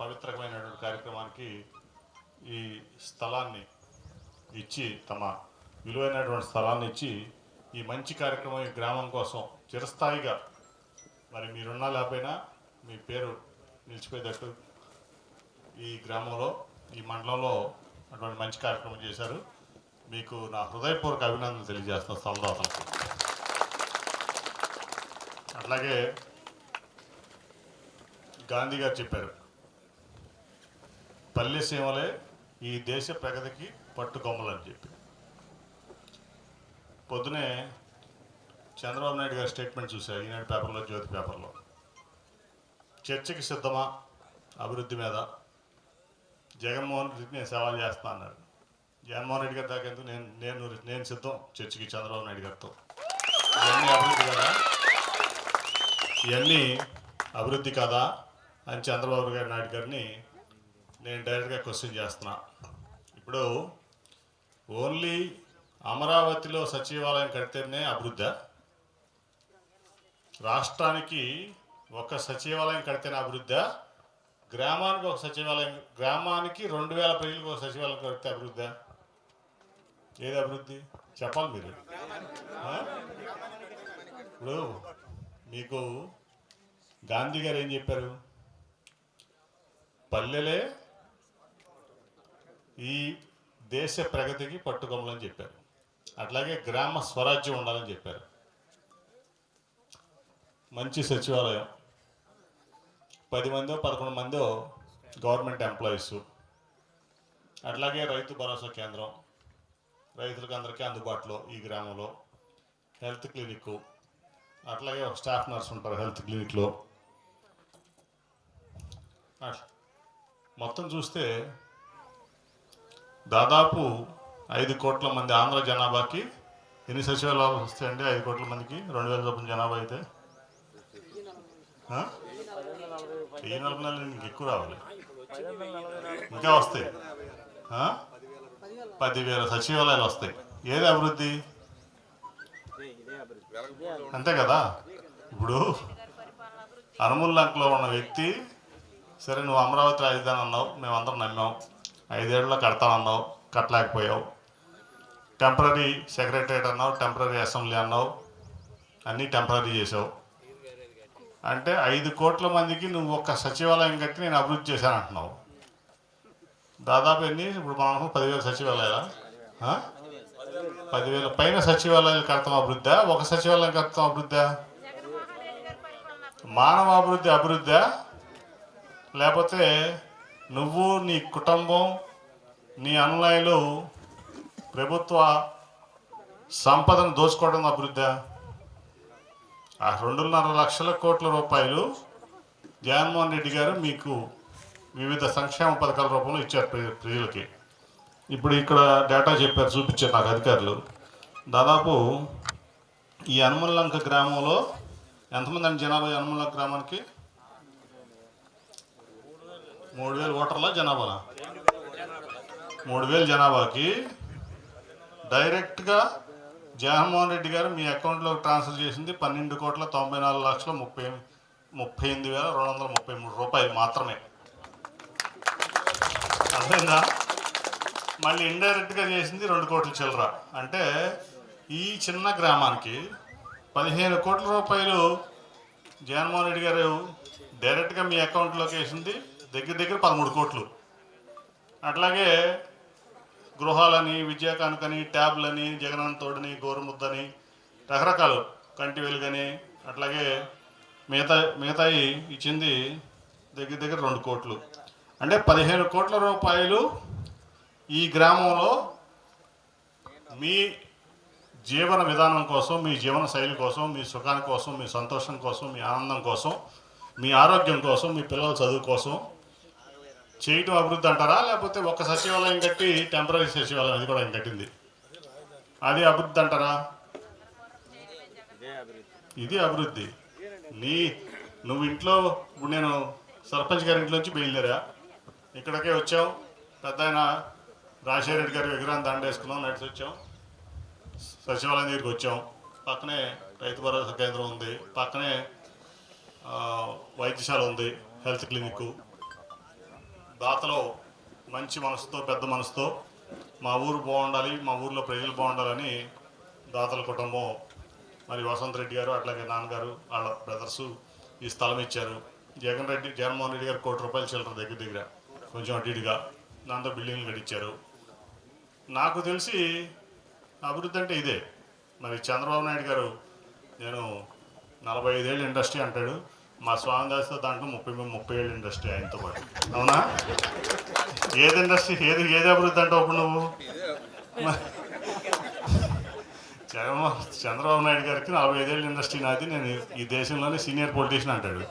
పవిత్రమైనటువంటి కార్యక్రమానికి ఈ స్థలాన్ని ఇచ్చి తమ విలువైనటువంటి స్థలాన్ని ఇచ్చి ఈ మంచి కార్యక్రమం ఈ గ్రామం కోసం చిరస్థాయిగా మరి మీరున్నా లేకపోయినా మీ పేరు నిలిచిపోయేటట్టు ఈ గ్రామంలో ఈ మండలంలో అటువంటి మంచి కార్యక్రమం చేశారు. మీకు నా హృదయపూర్వక అభినందనలు తెలియజేస్తాను స్థలదాతలకు అట్లాగే గాంధీ గారు చెప్పారు పల్లె సీమలే ఈ దేశ ప్రగతికి పట్టుకొమ్మలని చెప్పి. పొద్దునే చంద్రబాబు నాయుడు గారి స్టేట్మెంట్ చూశారు ఈనాడు పేపర్లో జ్యోతి పేపర్లో. చర్చకి సిద్ధమా? అభివృద్ధి మీద. జగన్మోహన్ రెడ్డికి నేను సవాల్ చేస్తా అన్నారు జగన్మోహన్ రెడ్డి గారి దాకా ఎందుకు? నేను నేను నేను సిద్ధం చర్చకి చంద్రబాబు నాయుడు గారితో. ఇవన్నీ అభివృద్ధి కదా? ఇవన్నీ అభివృద్ధి కదా? అని చంద్రబాబు గారి నాయుడు గారిని నేను డైరెక్ట్గా క్వశ్చన్ చేస్తున్నా. ఇప్పుడు ఓన్లీ అమరావతిలో సచివాలయం కడితేనే అభివృద్ధి రాష్ట్రానికి ఒక సచివాలయం కడితేనే అభివృద్ధి గ్రామానికి ఒక సచివాలయం గ్రామానికి రెండు వేల ప్రజలకు ఒక సచివాలయం కడితే అభివృద్ధి ఏది అభివృద్ధి? చెప్పాలి మీరు. ఇప్పుడు మీకు గాంధీ గారు ఏం చెప్పారు? పల్లెలే ఈ దేశ ప్రగతికి పట్టుకొమ్మలని చెప్పారు. అట్లాగే గ్రామ స్వరాజ్యం ఉండాలని చెప్పారు. మంచి సచివాలయం. పది మందో పదకొండు మందో గవర్నమెంట్ ఎంప్లాయీస్. అట్లాగే రైతు భరోసా కేంద్రం. రైతులకు అందరికీ అందుబాటులో ఈ గ్రామంలో. హెల్త్ క్లినిక్ అట్లాగే ఒక స్టాఫ్ నర్స్ ఉంటారు హెల్త్ క్లినిక్లో. అట్లా. మొత్తం చూస్తే దాదాపు ఐదు కోట్ల మంది ఆంధ్ర జనాభాకి ఎన్ని సచివాలయాలు వస్తాయండి? ఐదు కోట్ల మందికి? రెండు వేల చొప్పున జనాభా అయితే? వెయ్యి నలభై నాలుగు ఇంక ఎక్కువ రావాలి. ఇంకా వస్తాయి. పదివేల సచివాలయాలు వస్తాయి. ఏది అభివృద్ధి? అంతే కదా? ఇప్పుడు అనుమూలంకలో ఉన్న వ్యక్తి సరే నువ్వు అమరావతి రాజధాని అన్నావు మేమందరం నమ్మాం. ఐదేళ్ళలో కడతానన్నావు కట్టలేకపోయావు. టెంపరీ సెక్రటరేట్ అన్నావు టెంపరీ అసెంబ్లీ అన్నావు అన్నీ టెంపరీ చేసావు అంటే ఐదు కోట్ల మందికి నువ్వు ఒక సచివాలయం కట్టి నేను అభివృద్ధి చేశాను అంటున్నావు దాదాపు ఎన్ని? ఇప్పుడు మనం పదివేల సచివాలయాలా? పదివేల పైన సచివాలయాలు కడతాం అభివృద్ధా? ఒక సచివాలయం కడతాం అభివృద్ధా? మానవ అభివృద్ధి అభివృద్ధా? లేకపోతే నువ్వు నీ కుటుంబం నీ అనుయాయులు ప్రభుత్వ సంపదను దోచుకోవడం అభివృద్ధి. ఆ రెండున్నర లక్షల కోట్ల రూపాయలు జగన్మోహన్ రెడ్డి గారు మీకు వివిధ సంక్షేమ పథకాల రూపంలో ఇచ్చారు ప్రజలకి ఇప్పుడు ఇక్కడ డేటా చెప్పారు చూపించారు నాకు అధికారులు. దాదాపు ఈ అనుమల్లంక గ్రామంలో ఎంతమంది అండి జనాభా ఈ అనుమల్లంక గ్రామానికి? మూడు వేల ఓటర్ల జనాభా మూడు వేల జనాభాకి డైరెక్ట్గా జగన్మోహన్ రెడ్డి గారు మీ అకౌంట్లో ట్రాన్స్ఫర్ చేసింది పన్నెండు కోట్ల తొంభై నాలుగు లక్షల ముప్పై ముప్పై ఎనిమిది వేల రెండు వందల ముప్పై మూడు రూపాయలు మాత్రమే. అర్థమైందా? మళ్ళీ ఇండైరెక్ట్గా చేసింది రెండు కోట్ల చిల్లర. అంటే ఈ చిన్న గ్రామానికి పదిహేను కోట్ల రూపాయలు జగన్మోహన్ రెడ్డి గారు డైరెక్ట్గా మీ అకౌంట్లోకి వేసింది దగ్గర దగ్గర పదమూడు కోట్లు. అట్లాగే గృహాలని విద్యాకానుకని ట్యాబ్లని జగనన్న తోడని గోరుముద్దని రకరకాలు కంటి వెలుగని అట్లాగే మిగతా మిగతాయి ఇచ్చింది దగ్గర దగ్గర రెండు కోట్లు. అంటే పదిహేను కోట్ల రూపాయలు ఈ గ్రామంలో మీ జీవన విధానం కోసం మీ జీవన శైలి కోసం మీ సుఖాని కోసం మీ సంతోషం కోసం మీ ఆనందం కోసం మీ ఆరోగ్యం కోసం మీ పిల్లల చదువు కోసం చేయటం అభివృద్ధి అంటారా? లేకపోతే ఒక సచివాలయం కట్టి టెంపరీ సచివాలయం అది కూడా కట్టింది. అది అభివృద్ధి అంటారా? ఇది అభివృద్ధి. నీ నువ్వు ఇంట్లో ఇప్పుడు నేను సర్పంచ్ గారి ఇంట్లోంచి బయలుదేరా. ఇక్కడికే వచ్చాం పెద్ద ఆయన రాజశేఖరెడ్డి గారి విగ్రహం దండేసుకున్నాం నడిచి వచ్చాం. సచివాలయం దగ్గరికి వచ్చాం. పక్కనే రైతు భరోసా కేంద్రం ఉంది. పక్కనే వైద్యశాల ఉంది హెల్త్ క్లినిక్ దాతలో మంచి మనసుతో పెద్ద మనసుతో మా ఊరు బాగుండాలి మా ఊర్లో ప్రజలు బాగుండాలని దాతల కుటుంబం మరి వసంత్ రెడ్డి గారు అట్లాగే నాన్నగారు వాళ్ళ బ్రదర్స్ ఈ స్థలం ఇచ్చారు. జగన్ రెడ్డి జగన్మోహన్ రెడ్డి గారు కోటి రూపాయలు చిల్లర దగ్గర దగ్గర కొంచెం అటు ఇటుగా దాంతో బిల్డింగ్లు కట్టించారు. నాకు తెలిసి అభివృద్ధి అంటే ఇదే. మరి చంద్రబాబు నాయుడు గారు నేను నలభై ఐదేళ్ళు ఇండస్ట్రీ అంటాడు. మా స్వామిదాస్తో దాంట్లో ముప్పై ముప్పై ఏళ్ళు ఇండస్ట్రీ ఆయనతో పాటు. అవునా? ఏది ఇండస్ట్రీ? ఏది ఏది అభివృద్ధి అంటావు అప్పుడు నువ్వు? చంద్రబాబు నాయుడు గారికి నలభై ఐదేళ్ళ ఇండస్ట్రీ నాది. నేను ఈ దేశంలోనే సీనియర్ పొలిటీషియన్ అంటాడు.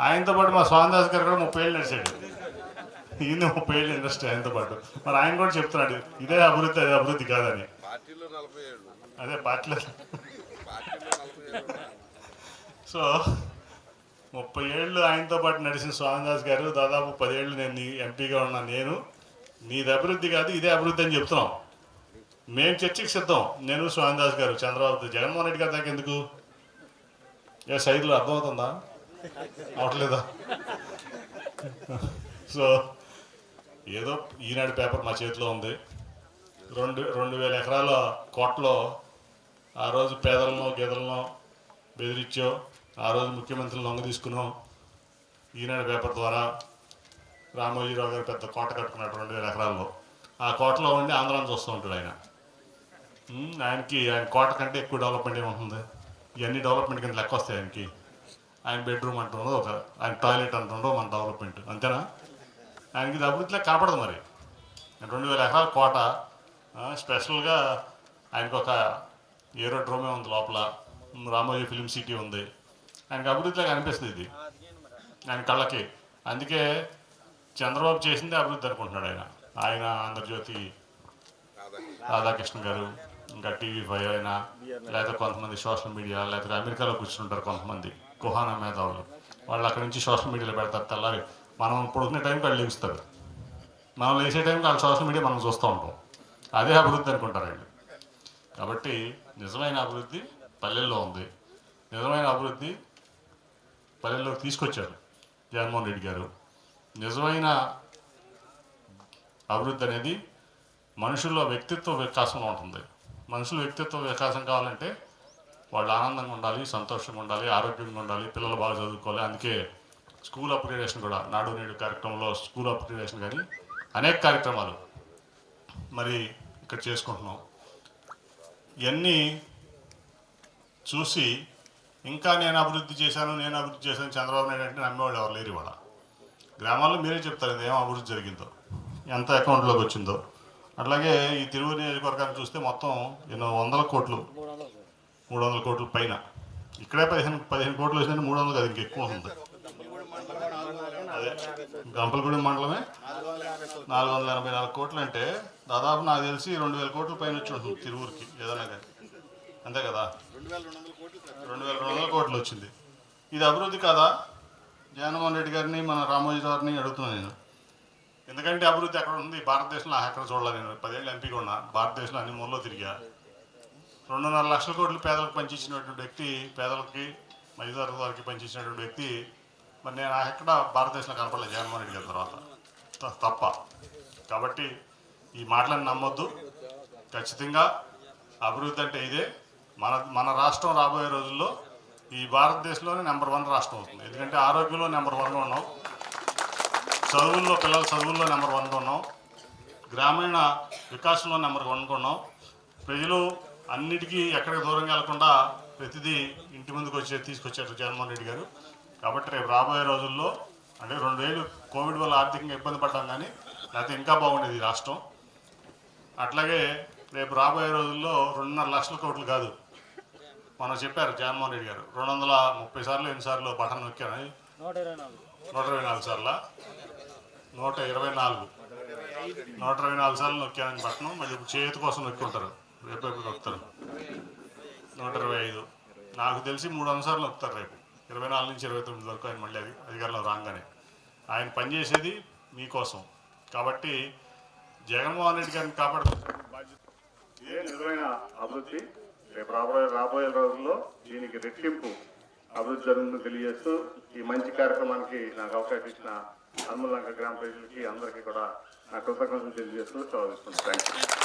ఆయనతో పాటు మా స్వామిదాస్ గారు కూడా ముప్పై ఏళ్ళు నడిచాడు. ఈయన ముప్పై ఏళ్ళు ఇండస్ట్రీ ఆయనతో పాటు. మరి ఆయన కూడా చెప్తున్నాడు ఇదే అభివృద్ధి అదే అభివృద్ధి కాదని. అదే పార్టీలో. సో ముప్పై ఏళ్ళు ఆయనతో పాటు నడిచిన స్వామిదాస్ గారు దాదాపు పదేళ్ళు నేను ఎంపీగా ఉన్నా నేను. నీది అభివృద్ధి కాదు ఇదే అభివృద్ధి అని చెప్తున్నాం. మేము చర్చకి సిద్ధం. నేను స్వామిదాస్ గారు. చంద్రబాబు జగన్మోహన్ రెడ్డి గారి దాకా ఎందుకు? ఏ సైడ్లో అర్థమవుతుందా అవట్లేదా? సో ఏదో ఈనాడు పేపర్ మా చేతిలో ఉంది. రెండు రెండు వేల ఎకరాల కోట్లో ఆ రోజు పేదలను గేదెలను బెదిరించో ఆ రోజు ముఖ్యమంత్రిని లొంగ తీసుకున్నాం. ఈనాడు పేపర్ ద్వారా రామోజీరావు గారు పెద్ద కోట కట్టుకున్నాడు రెండు వేల ఎకరాల్లో. ఆ కోటలో ఉండి ఆంధ్రాన్ని చూస్తూ ఉంటాడు ఆయన. ఆయనకి ఆయన కోట కంటే ఎక్కువ డెవలప్మెంట్ ఏముంటుంది? ఇవన్నీ డెవలప్మెంట్ కింద లెక్క వస్తాయి ఆయనకి. ఆయన బెడ్రూమ్ అంటుండో ఒక ఆయన టాయిలెట్ అంటుండో మన డెవలప్మెంట్. అంతేనా? ఆయనకి ఇది అభివృద్ధిలో కనపడదు మరి. రెండు వేల ఎకరాల కోట స్పెషల్గా ఆయనకు ఒక ఏరోడ్రోమే ఉంది లోపల. రామోజీ ఫిలిం సిటీ ఉంది. ఆయనకు అభివృద్ధిలో కనిపిస్తుంది ఇది. ఆయన కళ్ళకి. అందుకే చంద్రబాబు చేసిందే అభివృద్ధి అనుకుంటున్నాడు ఆయన. ఆయన ఆంధ్రజ్యోతి రాధాకృష్ణ గారు ఇంకా టీవీ ఫైవ్ అయినా లేదా కొంతమంది సోషల్ మీడియా లేకపోతే అమెరికాలో కూర్చుంటారు కొంతమంది కుహానా మేధావులు. వాళ్ళు అక్కడి నుంచి సోషల్ మీడియాలో పెడతారు తెల్లారి మనం పడుకునే టైంకి వాళ్ళు లేపిస్తారు మనం లేచే టైంకి వాళ్ళు సోషల్ మీడియా మనం చూస్తూ ఉంటాం. అదే అభివృద్ధి అనుకుంటారు వీళ్ళు. కాబట్టి నిజమైన అభివృద్ధి పల్లెల్లో ఉంది. నిజమైన అభివృద్ధి పల్లెల్లోకి తీసుకొచ్చారు జగన్మోహన్ రెడ్డి గారు. నిజమైన అభివృద్ధి అనేది మనుషుల్లో వ్యక్తిత్వ వికాసం ఉంటుంది. మనుషుల వ్యక్తిత్వ వికాసం కావాలంటే వాళ్ళు ఆనందంగా ఉండాలి సంతోషంగా ఉండాలి ఆరోగ్యంగా ఉండాలి పిల్లలు బాగా చదువుకోవాలి. అందుకే స్కూల్ అప్గ్రేడేషన్ కూడా నాడు నేడు కార్యక్రమంలో స్కూల్ అప్గ్రేడేషన్ కానీ అనేక కార్యక్రమాలు మరి ఇక్కడ చేసుకుంటున్నాం. ఇవన్నీ చూసి ఇంకా నేను అభివృద్ధి చేశాను నేను అభివృద్ధి చేశాను చంద్రబాబు నాయుడు అంటే నమ్మేవాళ్ళు ఎవరు లేరు ఇవాళ. గ్రామాల్లో మీరే చెప్తారు ఇది ఏం అభివృద్ధి జరిగిందో ఎంత అకౌంట్లోకి వచ్చిందో. అట్లాగే ఈ తిరువురు నియోజకవర్గాన్ని చూస్తే మొత్తం ఎన్నో వందల కోట్లు మూడు వందల కోట్ల పైన. ఇక్కడే పదిహేను పదిహేను కోట్లు వచ్చినట్టు మూడు వందలు కదా ఇంకెక్కువ ఉంది అదే గంపలగూడెం మండలమే? నాలుగు వందల ఎనభై నాలుగు కోట్లు అంటే దాదాపు నాకు తెలిసి రెండు వేల కోట్ల పైన వచ్చి ఉంటుంది తిరువురికి ఏదైనా కానీ. అంతే కదా? రెండు వేల రెండు వందల కోట్లు వచ్చింది. ఇది అభివృద్ధి కాదా? జగన్మోహన్ రెడ్డి గారిని మన రామోజీ గారిని అడుగుతున్నాను నేను. ఎందుకంటే అభివృద్ధి ఎక్కడ ఉంది? భారతదేశంలో ఎక్కడ చూడలేదు నేను. పదేళ్ళు ఎంపీగా ఉన్నా భారతదేశంలో అన్ని మూలలో తిరిగా. రెండున్నర లక్షల కోట్లు పేదలకు పంచిచ్చినటువంటి వ్యక్తి పేదలకి మధ్యతరగతి వారికి పంచిచ్చినటువంటి వ్యక్తి మరి నేను ఎక్కడ భారతదేశంలో కనపడలేదు జగన్మోహన్ రెడ్డి గారి తర్వాత. తప్ప. కాబట్టి ఈ మాటలను నమ్మొద్దు. ఖచ్చితంగా అభివృద్ధి అంటే ఇదే. మన మన రాష్ట్రం రాబోయే రోజుల్లో ఈ భారతదేశంలోనే నెంబర్ వన్ రాష్ట్రం అవుతుంది. ఎందుకంటే ఆరోగ్యంలో నెంబర్ వన్ ఉన్నాం. చదువుల్లో పిల్లల చదువుల్లో నెంబర్ వన్గా ఉన్నాం. గ్రామీణ వికాసంలో నెంబర్ వన్గా ఉన్నాం. ప్రజలు అన్నిటికీ ఎక్కడికి దూరంగా వెళ్ళకుండా ప్రతిదీ ఇంటి ముందుకు వచ్చే తీసుకొచ్చారు జగన్మోహన్ రెడ్డి గారు. కాబట్టి రేపు రాబోయే రోజుల్లో అంటే రెండేళ్ళు కోవిడ్ వల్ల ఆర్థికంగా ఇబ్బంది పడ్డాం కానీ లేకపోతే ఇంకా బాగుండేది రాష్ట్రం. అట్లాగే రేపు రాబోయే రోజుల్లో రెండున్నర లక్షల కోట్లు కాదు. మనం చెప్పారు జగన్మోహన్ రెడ్డి గారు. రెండు వందల ముప్పై సార్లు ఎన్నిసార్లు బటన్ నొక్కాను. నూట ఇరవై నాలుగు. సార్ల? నూట ఇరవై నాలుగు. నూట ఇరవై నాలుగు సార్లు నొక్కానని బట్టను మళ్ళీ చేతి కోసం నొక్కుంటారు. రేపు రేపు నొక్కుతారు? నూట ఇరవై ఐదు. నాకు తెలిసి మూడు వందల సార్లు నొక్కుతారు రేపు. ఇరవై నాలుగు నుంచి ఇరవై తొమ్మిది వరకు ఆయన మళ్ళీ అది అధికారంలో రాగానే. ఆయన పనిచేసేది మీకోసం. కాబట్టి జగన్మోహన్ రెడ్డి గారిని కాపాడు ఇదే నిజమైన అభివృద్ధి? రేపు రాబోయే రాబోయే రోజుల్లో దీనికి రెట్టింపు అభివృద్ధి జరుగుతుందని తెలియజేస్తూ ఈ మంచి కార్యక్రమానికి నాకు అవకాశం ఇచ్చిన హనుమలంక గ్రామ ప్రజలకి అందరికీ కూడా నా కృతజ్ఞతలు తెలియజేస్తూ చదివిస్తున్నాను థ్యాంక్ యూ